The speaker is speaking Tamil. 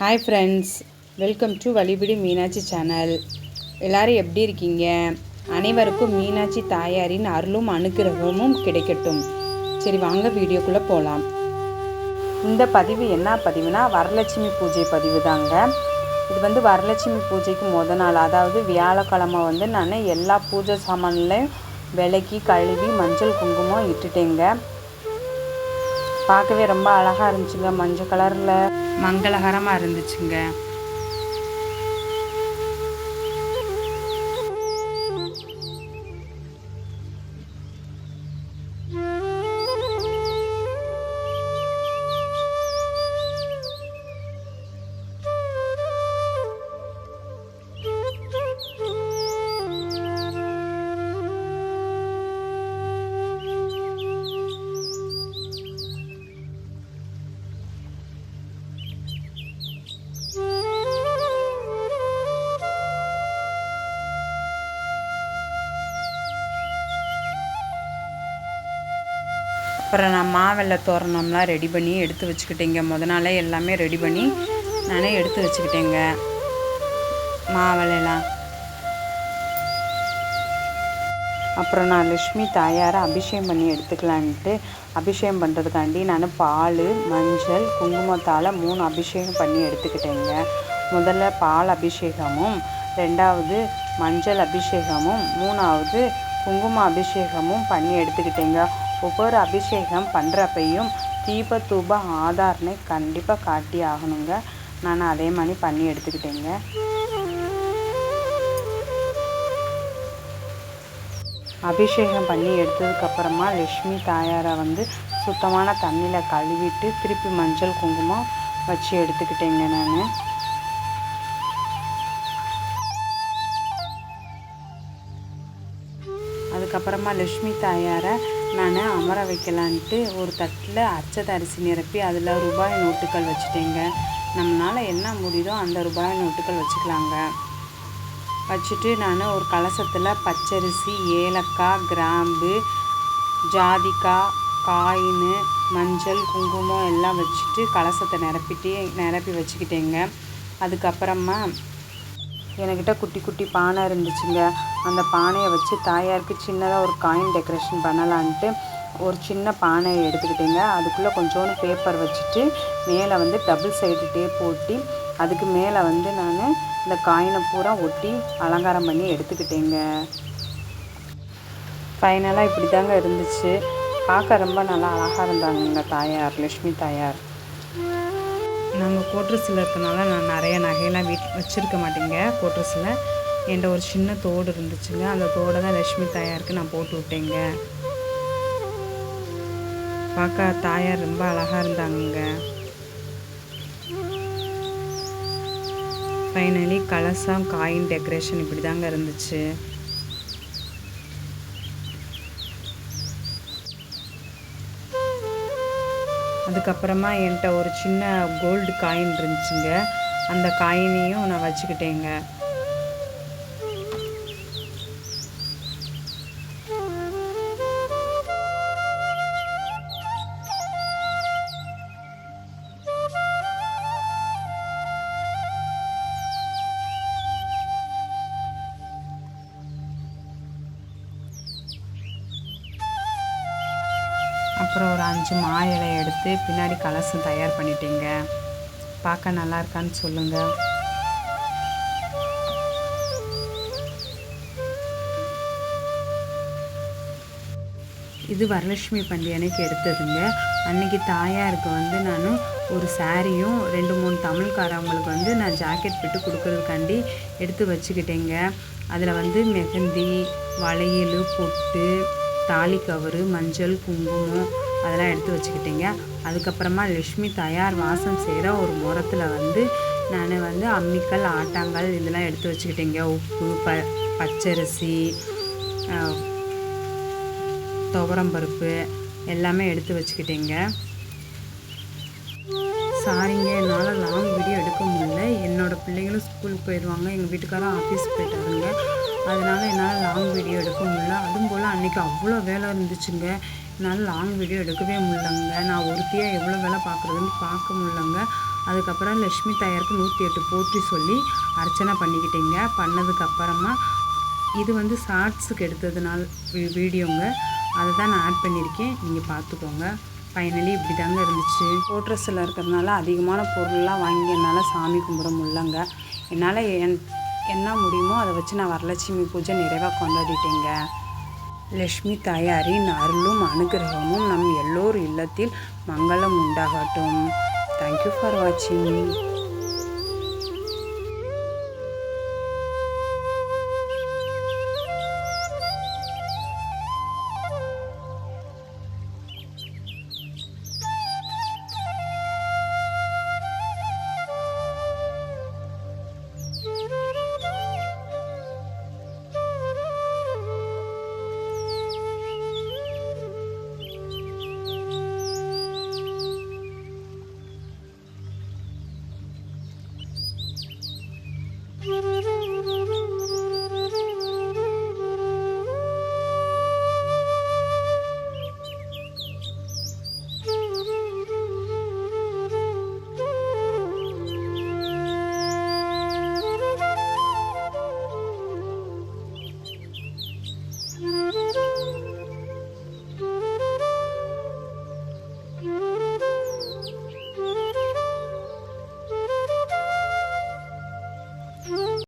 ஹாய் ஃப்ரெண்ட்ஸ் வெல்கம் டு வழிபடி மீனாட்சி சேனல் எல்லாரும் எப்படி இருக்கீங்க? அனைவருக்கும் மீனாட்சி தாயாரின் அருளும் அனுகிரகமும் கிடைக்கட்டும். சரி வாங்க வீடியோக்குள்ளே போகலாம் இந்த பதிவு என்ன பதிவுனா வரலட்சுமி பூஜை பதிவு தாங்க. இது வந்து வரலட்சுமி பூஜைக்கு முத நாள். அதாவது வியாழக்கிழமை வந்து நான் எல்லா பூஜை சாமான்லையும் விளக்கி கழுவி மஞ்சள் குங்குமம் இட்டுட்டேங்க. பார்க்கவே ரொம்ப அழகாக இருந்துச்சுங்க. மஞ்சள் கலரில் மங்களகரமாக இருந்துச்சுங்க. அப்புறம் நான் மாவெல்ல தோரணம்லாம் ரெடி பண்ணி எடுத்து வச்சுக்கிட்டேங்க. முத நாளே எல்லாமே ரெடி பண்ணி நானே எடுத்து வச்சுக்கிட்டேங்க. மாவெல்லாம். அப்புறம் நான் லக்ஷ்மி தாயாரை அபிஷேகம் பண்ணி எடுத்துக்கலான்ட்டு அபிஷேகம் பண்ணுறதுக்காண்டி நான் பால் மஞ்சள் குங்குமத்தால் மூணு அபிஷேகம் பண்ணி எடுத்துக்கிட்டேங்க. முதல்ல பால் அபிஷேகமும் ரெண்டாவது மஞ்சள் அபிஷேகமும் மூணாவது குங்கும அபிஷேகமும் பண்ணி எடுத்துக்கிட்டேங்க. ஒவ்வொரு அபிஷேகம் பண்ணுறப்பையும் தீபத்தூப ஆதாரனை கண்டிப்பாக காட்டி ஆகணுங்க நான் அதே மாதிரி பண்ணி எடுத்துக்கிட்டேங்க. அபிஷேகம் பண்ணி எடுத்ததுக்கப்புறமா லக்ஷ்மி தாயாரை வந்து சுத்தமான தண்ணியில் கழுவிட்டு திருப்பி மஞ்சள் குங்குமம் வச்சு எடுத்துக்கிட்டேங்க நான். அதுக்கப்புறமா லக்ஷ்மி தாயாரை நான் அமர வைக்கலான்ட்டு ஒரு தட்டில் அச்சத அரிசி நிரப்பி அதில் ரூபாய் நோட்டுகள் வச்சுட்டேங்க. நம்மளால் என்ன முடியுதோ அந்த ரூபாய் நோட்டுகள் வச்சுக்கலாங்க. வச்சுட்டு நான் ஒரு கலசத்தில் பச்சரிசி ஏலக்காய் கிராம்பு ஜாதிக்காய் காயின் மஞ்சள் குங்குமம் எல்லாம் வச்சுட்டு கலசத்தை நிரப்பிட்டு நிரப்பி வச்சுக்கிட்டேங்க. அதுக்கப்புறமா என்கிட்ட குட்டி குட்டி பானை இருந்துச்சுங்க. அந்த பானையை வச்சு தாயாருக்கு சின்னதாக ஒரு காயின் டெக்கரேஷன் பண்ணலான்ட்டு ஒரு சின்ன பானையை எடுத்துக்கிட்டேங்க. அதுக்குள்ளே கொஞ்சோண்டு பேப்பர் வச்சுட்டு மேலே வந்து டபுள் சைடு டேப் ஒட்டி அதுக்கு மேலே வந்து நான் இந்த காயினை பூரா ஒட்டி அலங்காரம் பண்ணி எடுத்துக்கிட்டேங்க. ஃபைனலாக இப்படி தாங்க இருந்துச்சு. பார்க்க ரொம்ப நல்லா அழகாக இருந்தாங்க இந்த தாயார் லக்ஷ்மி தாயார். நாங்கள் கோட்ரஸில் இருக்கனால நான் நிறைய நகையெல்லாம் வீட் வச்சுருக்க மாட்டேங்க கோட்ரஸில். என்கிட்ட ஒரு சின்ன தோடு இருந்துச்சுங்க. அந்த தோடை தான் லக்ஷ்மி தாயாருக்கு நான் போட்டு விட்டேங்க. பார்க்க தாயார் ரொம்ப அழகாக இருந்தாங்க ஃபைனலி கலசம் காயின் டெக்கரேஷன் இப்படி தாங்க இருந்துச்சு. அதுக்கப்புறமா என்கிட்ட ஒரு சின்ன கோல்டு காயின் இருந்துச்சுங்க. அந்த காயினையும் நான் வச்சுக்கிட்டேங்க. அப்புறம் ஒரு அஞ்சு மா இலை எடுத்து பின்னாடி கலசம் தயார் பண்ணிட்டீங்க. பார்க்க நல்லா இருக்கான்னு சொல்லுங்கள் இது வரலட்சுமி பண்டிகை அன்னைக்கு எடுத்ததுங்க. அன்னைக்கு தாயாருக்கு வந்து நான் ஒரு சாரியும் ரெண்டு மூணு தமிழ்காரவங்களுக்கு வந்து நான் ஜாக்கெட் போட்டு கொடுக்கறதுக்காண்டி எடுத்து வச்சுக்கிட்டேங்க. அதில் வந்து மெஹந்தி வளையல் பொட்டு தாலி கவரு மஞ்சள் குங்குமம் அதெல்லாம் எடுத்து வச்சுக்கிட்டேங்க. அதுக்கப்புறமா லக்ஷ்மி தயார் வாசம் செய்கிற ஒரு முரத்தில் வந்து நான் வந்து அம்மிக்கல் ஆட்டாங்கல் இதெல்லாம் எடுத்து வச்சுக்கிட்டேங்க. உப்பு ப பச்சரிசி துவரம்பருப்பு எல்லாமே எடுத்து வச்சுக்கிட்டேங்க. சாரிங்க என்னால் லாங் வீடியோ பிள்ளைங்களும் ஸ்கூலுக்கு போயிடுவாங்க எங்கள் வீட்டுக்காரரும் ஆஃபீஸ் போயிட்டாருங்க. அதனால் என்னால் லாங் வீடியோ எடுக்க முடியல. அதுவும் போல் அன்றைக்கி அவ்வளோ வேலை இருந்துச்சுங்க. என்னால் லாங் வீடியோ எடுக்கவே முடியலங்க. நான் ஒருத்தியாக எவ்வளோ வேலை பார்க்குறதுன்னு பார்க்க முடியலங்க. அதுக்கப்புறம் லக்ஷ்மி தாயாருக்கு நூற்றி எட்டு போற்றி சொல்லி அர்ச்சனை பண்ணிக்கிட்டேங்க. பண்ணதுக்கப்புறமா இது வந்து ஷார்ட்ஸுக்கு எடுத்ததுனால வீடியோங்க அதை தான் நான் ஆட் பண்ணியிருக்கேன். நீங்கள் பார்த்துக்கோங்க. ஃபைனலி இப்படி தாங்க இருந்துச்சு. கோட்ரஸில் இருக்கிறதுனால அதிகமான பொருள்லாம் வாங்கி என்னால் சாமி கும்பிட முடியலங்க. என்னால் என் என்ன முடியுமோ அதை வச்சு நான் வரலட்சுமி பூஜை நிறைவாக கொண்டாடிட்டேங்க. லக்ஷ்மி தாயாரின் அருளும் அனுகிரகமும் நம் எல்லோர் இல்லத்தில் மங்களம் உண்டாகட்டும். தேங்க்யூ ஃபார் வாட்சிங் Mm-hmm.